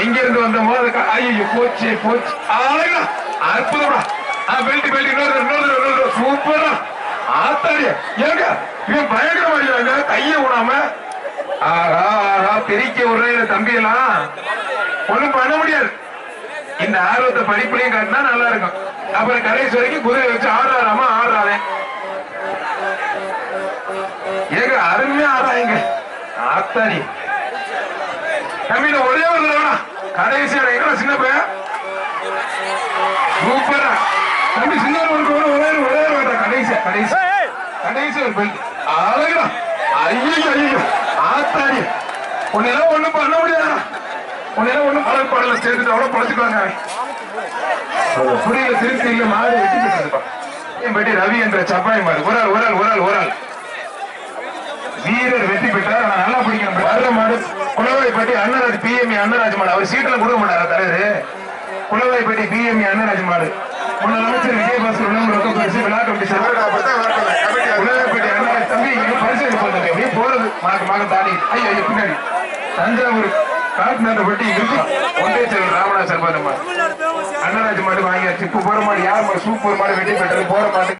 எங்க இருந்து வந்த போது ஐயோ போச்சு போச்சு. அழகா அற்புதமா பெல்ட் பெல்ட் இன்னொரு இன்னொரு இன்னொரு சூப்பரா ஆத்தாடிய. ஏங்க இவன் பயங்கரமா கைய விடாம. ஆஹா ஆஹா பெருக்கி விடுற தம்பி எல்லாம் ஒண்ணும் பண்ண முடியாது. இந்த ஆர்வத்தை படிப்புலையும் காட்டினா நல்லா இருக்கும். அப்புறம் கடைசி வரைக்கும் குதிரை வச்சு ஆடுறாராமா? ஆடுறாரே ஏங்க அருமையா ஆடுறாங்க. ஆத்தாடி. தம்பி நான் ஒரே ஒரு தடவை கடைசி எங்க சின்ன பையன்? சூப்பரா. தம்பி சின்ன ஒரு ஒரே ஒரு கடைசி கடைசி. கடைசி ஒரு பெல்ட் அழகா ஐயோ ஐயோ ஆத்தாடி. உன்னெல்லாம் ஒண்ணும் பண்ண முடியாதா உன்னெல்லாம் ஒண்ணும் பல பாடல சேர்த்துட்டு அவ்வளவு பழச்சுக்குவாங்க புரியல திருச்சி இல்ல போயிட்டு என் பெட்டி ரவி என்ற சப்பாய் மாடு. ஒரு ஆள் ஒரு ஆள் ஒரு ஆள் ஒரு ஆள். குளவாய்ப்பட்டி அண்ணராஜ் பிஎம்இ அண்ணராஜ் மாடு அவர் சீட்ல கொடுக்க மாட்டாரா தலைவர்? குளவாய்ப்பட்டி பிஎம்இ அண்ணராஜ் மாடு முன்னாள் அமைச்சர் விஜயபாஸ்கர் உணவு ரொக்க பரிசு விழா கமிட்டி குளவாய்ப்பட்டி அண்ணராஜ் தம்பி பரிசு அப்படியே போறது. மாக்கு மாக்க தாண்டி ஐயோ ஐயோ பின்னாடி. தஞ்சாவூர் காட்டுநாட்டப்பட்டி இருக்கும் ஒன்றியச்சல் ராமநாதர் பாருமா அண்ணராஜ் மாடு வாங்கியாச்சு. இப்ப போற மாடு யார் மாடு? சூப்பர் மாடு வெட்டி பெற்றது. போற மாடு